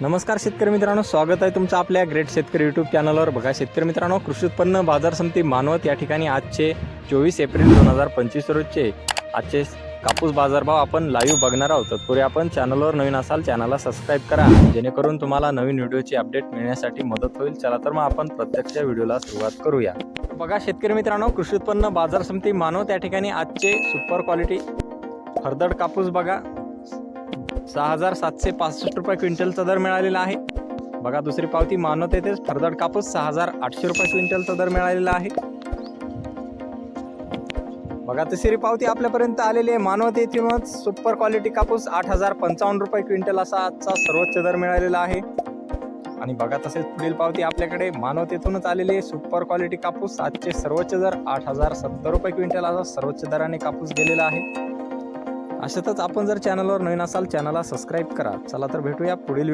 नमस्कार शेतकरी मित्रांनो स्वागत आहे तुमचं आपल्या ग्रेट शेतकरी यूट्यूब चॅनलवर बघा शेतकरी मित्रांनो कृषी उत्पन्न बाजार समिती मानवत या ठिकाणी आजचे चोवीस एप्रिल दोन हजार पंचवीस रोजचे आजचे कापूस बाजारभाव आपण लाईव्ह बघणार आहोत. तत्पूर्वी आपण चॅनलवर नवीन असाल चॅनलला सबस्क्राईब करा. जेणेकरून तुम्हाला नवीन व्हिडिओची अपडेट मिळण्यासाठी मदत होईल. चला तर मग आपण प्रत्यक्ष व्हिडिओला सुरुवात करूया. बघा शेतकरी मित्रांनो कृषी उत्पन्न बाजार समिती मानवत या ठिकाणी आजचे सुपर क्वालिटी हरदड कापूस बघा. सहा हजार सातशे पासष्ट रुपये क्विंटलचा दर मिळालेला आहे. बघा दुसरी पावती मानवत येथेच फरदड कापूस सहा हजार आठशे रुपये क्विंटलचा दर मिळालेला आहे. बघा तिसरी पावती आपल्यापर्यंत आलेली आहे. मानवत येथूनच सुपर क्वालिटी कापूस आठ हजार पंचावन्न रुपये क्विंटल असा आजचा सर्वोच्च दर मिळालेला आहे. आणि बघा तसेच पुढील पावती आपल्याकडे मानवत येथूनच आलेली आहे. सुपर क्वालिटी कापूस आजचे सर्वोच्च दर आठ हजार सत्तर रुपये क्विंटल असा सर्वोच्च दराने कापूस गेलेला आहे. अशातच आपण जर चॅनलवर नवीन असाल चॅनलला सबस्क्राईब करा. चला तर भेटूया पुढील